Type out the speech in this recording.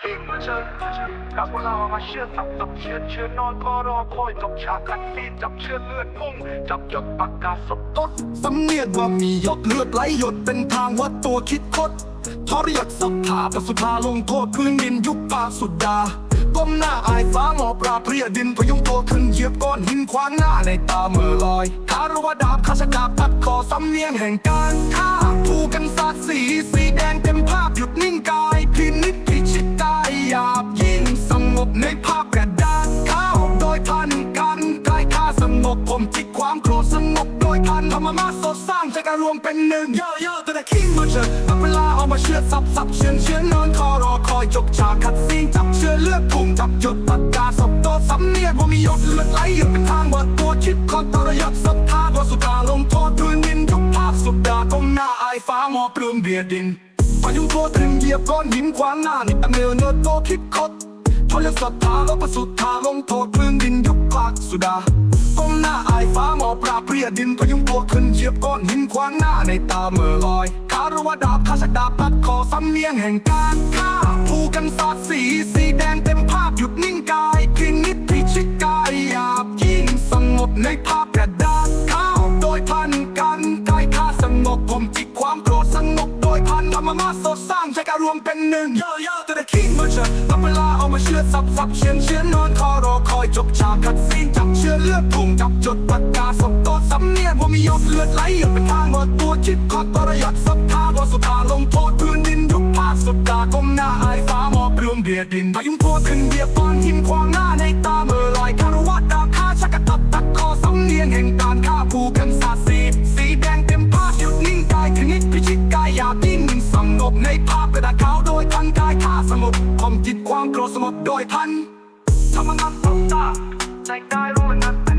ทิ้งมาเชิญกับพวกเรามาเชื่อสับสับเชื่อเชื่อนอนก็รอคอยจบฉากคัดซีนจับเชื่อเลือดพุ่งจับหยดปากกาสดต้นสำเนียกว่ามีหยดเลือดไหลหยดเป็นทางวัดตัวคิดคดทรยศสับขาแต่สุดาลงโทษพื้นดินยุบปาสุดาก้มหน้าอายฟ้าหมอปลาเพรียดินพยุงตัวขึ้นเหยียบก้อนหินขวางหน้าในตาเมื่อลอยคารวดาบข้าชกาปัดคอสำเนียงแห่งการฆ่าผูกกันสาดสีสี บผมจิตความโกรธสงบโดยพันธรรมมาสดสร้างใจการรวมเป็นหนึ่งเยอะเยอะแต่ละคิงมาเชิญตัเวลาเอามาเชือดสับสับเชือนเชือนนอนคอรอคอยจบฉากคัดซีนจับเชือเลือดพุ่งจับจุดปากกาศพตัวสำเนียงว่ามีหยดเลือดไหลหยดเป็นทางว่าตัวคิดคอนตรยศสัทธาว่าสุดาลงโทษพื้นดินยุบภาพสุดาก้มหน้าอายฟ้าหมอปลื้มเบียดดินพายุโทษถึงเหยียบก้อนหินขวางหน้านี่ตะเมลเนื้อโตคิดคดทรยศศรัทธาแล้วประสุทธาลงโทษพื้นดินยุบภาคสุดา ก้มหน้าอายฟ้าหมอปราบเพรียดินพยุงตัวขึ้นเหยียบก้อนหินขวางหน้าในตาเมื่อลอยคารวะดาบข้าชักดาบปัดคอสำเนียงแห่งการฆ่าผูกกันสาดสีสีแดงเต็มภาพหยุดนิ่งกายพินิจพิชิตกายหยาบยิ่งสงบในภาพกระดาษข้าวโดยพันกันกายข้าสงบผมจิตความโกรธสงบโดยพันธรรมมาสดสร้างใจการรวมเป็นหนึ่งเยอะเยอะแต่ละคิงมาเชิญรับเวลาเอามาเชื่อดสับสับเชียนเชียนนอนคอ จบฉากคัดซีนจับเชื่อเลือดพุ่งจับจดปากกาสบตัวสำเนียงว่ามียดเลือดไหลหยดเป็นทางว่าตัวคิดคอตระยศสัทธาว่าสุธาลงโทษพื้นดินยุบภาคสุดตาก้มหน้าอายฟ้าหมอบรวมเบียดดินพายุงโทษขึ้นเบียดก้อนหินขวางหน้าในตาเมื่อลอยคารวะดาบฆ่าชักกระตับตัดคอสำเนียงแห่งการฆ่าผูกกันสาสีสีแดงเต็มภาพหยุดนิ่งกายคณิตพิชิตกายหยาบยิ่งสงบในภาพกระดาษขาวโดยพันกายข้าสงบผมจิตความโกรธสงบโดยพันธรรมนัต ตตาใ